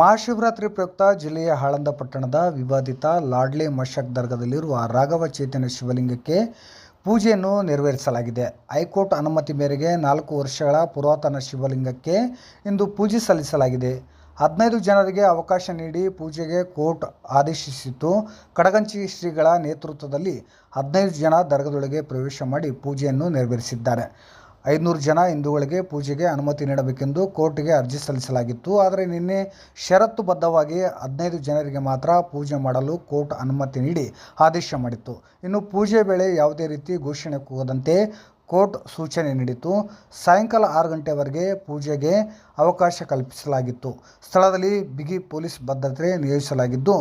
ಮಹಾಶಿವರಾತ್ರಿ ಪ್ರಯುಕ್ತ ಜಿಲ್ಲೆಯ ಹಾಳಂದ ಪಟ್ಟಣದ ವಿವಾದಿತ ಲಾಡ್ಲೆ ಮಶಕ್ ದರ್ಗದಲ್ಲಿರುವ ರಾಘವ ಚೇತನ ಶಿವಲಿಂಗಕ್ಕೆ ಪೂಜೆಯನ್ನು ನೆರವೇರಿಸಲಾಗಿದೆ. ಹೈಕೋರ್ಟ್ ಅನುಮತಿ ಮೇರೆಗೆ ನಾಲ್ಕು ವರ್ಷಗಳ ಪುರಾತನ ಶಿವಲಿಂಗಕ್ಕೆ ಇಂದು ಪೂಜೆ ಸಲ್ಲಿಸಲಾಗಿದೆ. ಹದಿನೈದು ಜನರಿಗೆ ಅವಕಾಶ ನೀಡಿ ಪೂಜೆಗೆ ಕೋರ್ಟ್ ಆದೇಶಿಸಿತ್ತು. ಕಡಗಂಚಿ ಶ್ರೀಗಳ ನೇತೃತ್ವದಲ್ಲಿ ಹದಿನೈದು ಜನ ದರ್ಗದೊಳಗೆ ಪ್ರವೇಶ ಮಾಡಿ ಪೂಜೆಯನ್ನು ನೆರವೇರಿಸಿದ್ದಾರೆ. ಐನೂರು ಜನ ಹಿಂದೂಗಳಿಗೆ ಪೂಜೆಗೆ ಅನುಮತಿ ನೀಡಬೇಕೆಂದು ಕೋರ್ಟ್ಗೆ ಅರ್ಜಿ ಸಲ್ಲಿಸಲಾಗಿತ್ತು. ಆದರೆ ನಿನ್ನೆ ಷರತ್ತುಬದ್ಧವಾಗಿ ಹದಿನೈದು ಜನರಿಗೆ ಮಾತ್ರ ಪೂಜೆ ಮಾಡಲು ಕೋರ್ಟ್ ಅನುಮತಿ ನೀಡಿ ಆದೇಶ ಮಾಡಿತ್ತು. ಇನ್ನು ಪೂಜೆ ವೇಳೆ ಯಾವುದೇ ರೀತಿ ಘೋಷಣೆ ಕೂಗದಂತೆ ಕೋರ್ಟ್ ಸೂಚನೆ ನೀಡಿತು ಸಾಯಂಕಾಲ ಆರು ಗಂಟೆವರೆಗೆ ಪೂಜೆಗೆ ಅವಕಾಶ ಕಲ್ಪಿಸಲಾಗಿತ್ತು. ಸ್ಥಳದಲ್ಲಿ ಬಿಗಿ ಪೊಲೀಸ್ ಭದ್ರತೆ ನಿಯೋಜಿಸಲಾಗಿದ್ದು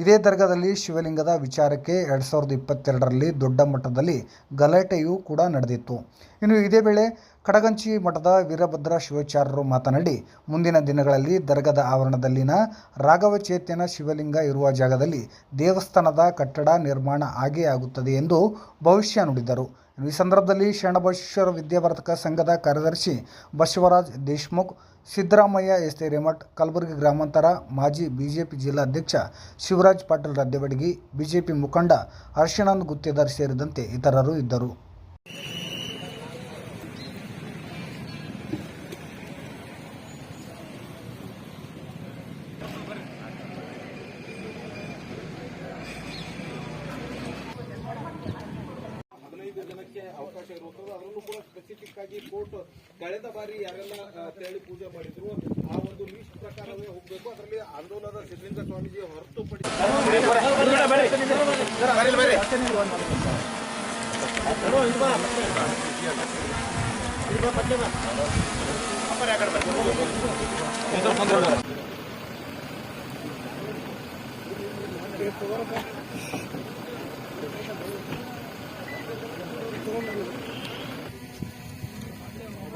ಇದೇ ದರ್ಗಾದಲ್ಲಿ ಶಿವಲಿಂಗದ ವಿಚಾರಕ್ಕೆ ಎರಡು ಸಾವಿರದ ಇಪ್ಪತ್ತೆರಡರಲ್ಲಿ ದೊಡ್ಡ ಮಟ್ಟದಲ್ಲಿ ಗಲಾಟೆಯೂ ಕೂಡ ನಡೆದಿತ್ತು. ಇನ್ನು ಇದೇ ವೇಳೆ ಕಡಗಂಚಿ ಮಠದ ವೀರಭದ್ರ ಶಿವಾಚಾರ್ಯರು ಮಾತನಾಡಿ, ಮುಂದಿನ ದಿನಗಳಲ್ಲಿ ದರ್ಗಾದ ಆವರಣದಲ್ಲಿನ ರಾಘವ ಚೇತನ ಶಿವಲಿಂಗ ಇರುವ ಜಾಗದಲ್ಲಿ ದೇವಸ್ಥಾನದ ಕಟ್ಟಡ ನಿರ್ಮಾಣ ಆಗೇ ಆಗುತ್ತದೆ ಎಂದು ಭವಿಷ್ಯ ನುಡಿದರು. ಈ ಸಂದರ್ಭದಲ್ಲಿ ಶರಣಬಸವೇಶ್ವರ ವಿದ್ಯಾವರ್ಧಕ ಸಂಘದ ಕಾರ್ಯದರ್ಶಿ ಬಸವರಾಜ್ ದೇಶ್ಮುಖ್ ಸಿದ್ದರಾಮಯ್ಯ ಎಸ್ ಹಿರೇಮಠ್ ಕಲಬುರಗಿ ಗ್ರಾಮಾಂತರ, ಮಾಜಿ ಬಿಜೆಪಿ ಜಿಲ್ಲಾಧ್ಯಕ್ಷ ಶಿವರಾಜ್ ಪಾಟೀಲ್ ರದ್ದೆಬಡಗಿ ಬಿಜೆಪಿ ಮುಖಂಡ ಹರ್ಷಾನಂದ್ ಗುತ್ತೇದಾರ್ ಸೇರಿದಂತೆ ಇತರರು ಇದ್ದರು. ಸ್ಪೆಸಿಫಿಕ್ ಆಗಿ ಕೋರ್ಟ್ ಕಳೆದ ಬಾರಿ ಯಾರೆಲ್ಲ ತೆರಳಿ ಪೂಜೆ ಮಾಡಿದ್ರು ಆ ಒಂದು ಲೀಸ್ಟ್ ಪ್ರಕಾರವೇ ಹೋಗಬೇಕು ಅದರಲ್ಲಿ ಆಂದೋಲನದ ಸಿದ್ಧಲಿಂಗ ಸ್ವಾಮೀಜಿ ಹೊರತುಪಡಿಸಿ